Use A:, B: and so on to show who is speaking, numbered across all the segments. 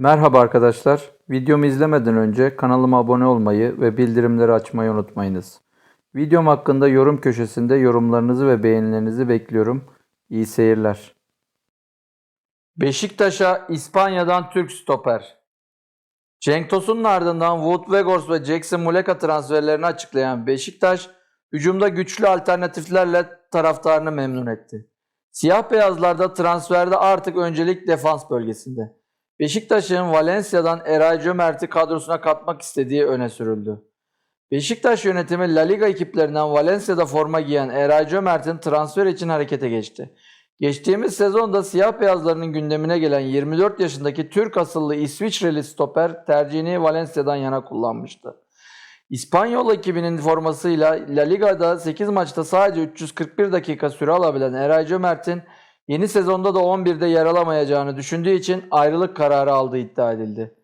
A: Merhaba arkadaşlar. Videomu izlemeden önce kanalıma abone olmayı ve bildirimleri açmayı unutmayınız. Videom hakkında yorum köşesinde yorumlarınızı ve beğenilerinizi bekliyorum. İyi seyirler. Beşiktaş'a İspanya'dan Türk stoper. Cenk Tosun'un ardından Wout Weghorst ve Jackson Muleka transferlerini açıklayan Beşiktaş, hücumda güçlü alternatiflerle taraftarını memnun etti. Siyah beyazlarda transferde artık öncelik defans bölgesinde. Beşiktaş'ın Valencia'dan Eray Cömert'i kadrosuna katmak istediği öne sürüldü. Beşiktaş yönetimi La Liga ekiplerinden Valencia'da forma giyen Eray Cömert'in transfer için harekete geçti. Geçtiğimiz sezonda siyah beyazlarının gündemine gelen 24 yaşındaki Türk asıllı İsviçreli stoper tercihini Valencia'dan yana kullanmıştı. İspanyol ekibinin formasıyla La Liga'da 8 maçta sadece 341 dakika süre alabilen Eray Cömert'in yeni sezonda da 11'de yer alamayacağını düşündüğü için ayrılık kararı aldığı iddia edildi.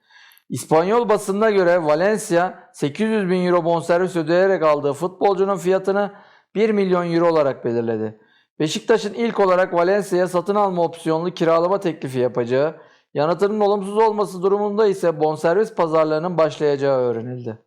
A: İspanyol basınına göre Valencia 800 bin euro bonservis ödeyerek aldığı futbolcunun fiyatını 1 milyon euro olarak belirledi. Beşiktaş'ın ilk olarak Valencia'ya satın alma opsiyonlu kiralama teklifi yapacağı, yanıtının olumsuz olması durumunda ise bonservis pazarlığının başlayacağı öğrenildi.